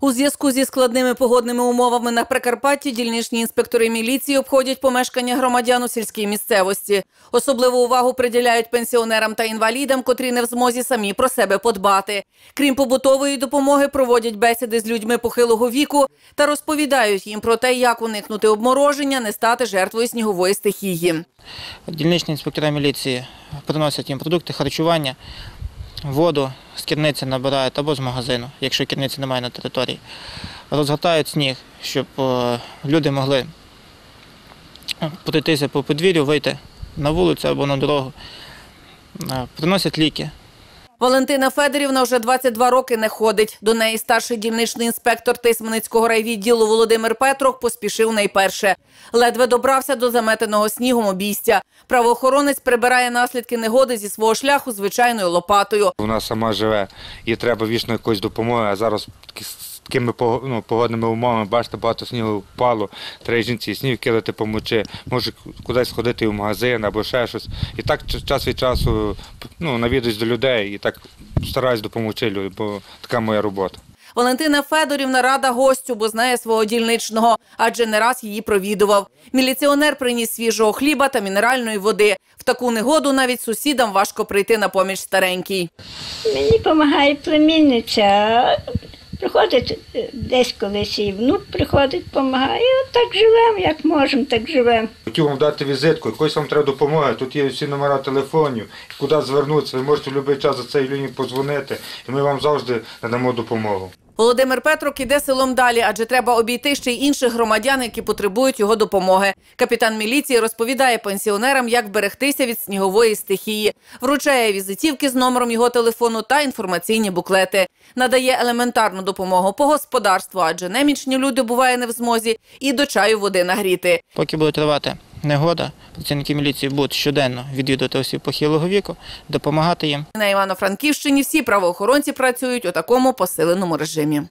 У зв'язку зі складними погодними умовами на Прикарпатті дільничні інспектори міліції обходять помешкання громадян у сільській місцевості. Особливу увагу приділяють пенсіонерам та інвалідам, котрі не в змозі самі про себе подбати. Крім побутової допомоги, проводять бесіди з людьми похилого віку та розповідають їм про те, як уникнути обмороження, не стати жертвою снігової стихії. Дільничні інспектори міліції приносять їм продукти харчування, воду з керниці набирають або з магазину, якщо керниці немає на території. Розгортають сніг, щоб е, люди могли пройтися по подвір'ю, вийти на вулицю або на дорогу. Е, Приносять ліки. Валентина Федорівна вже 22 роки не ходить. До неї старший дільничний інспектор Тисменицького райвідділу Володимир Петрок поспішив найперше. Ледве добрався до заметеного снігом обійстя. Правоохоронець прибирає наслідки негоди зі свого шляху звичайною лопатою. Вона сама живе, їй треба вічно якоїсь допомоги, а зараз такими ну, погодними умовами, бачите, багато снігу впало, треба жінці сніг кидати помочи, може кудись ходити в магазин або ще щось. І так час від часу ну, навідуюсь до людей і так стараюсь допомогти людям, бо така моя робота. Валентина Федорівна рада гостю, бо знає свого дільничного, адже не раз її провідував. Міліціонер приніс свіжого хліба та мінеральної води. В таку негоду навіть сусідам важко прийти на поміч старенькій. Мені допомагає племінниця. Приходить е, десь колись і внук приходить, допомагає. От так живемо, як можемо, так живемо. Хотів вам дати візитку, якось вам треба допомога. Тут є всі номера телефонів, куди звернутися. Ви можете в будь-який час за цей лінією подзвонити, і ми вам завжди надамо допомогу. Володимир Петрок іде селом далі, адже треба обійти ще й інших громадян, які потребують його допомоги. Капітан міліції розповідає пенсіонерам, як берегтися від снігової стихії, вручає візитівки з номером його телефону та інформаційні буклети. Надає елементарну допомогу по господарству, адже немічні люди буває не в змозі і до чаю води нагріти. Поки буде тривати негода, працівники міліції будуть щоденно відвідувати осіб похилого віку, допомагати їм. На Івано-Франківщині всі правоохоронці працюють у такому посиленому режимі.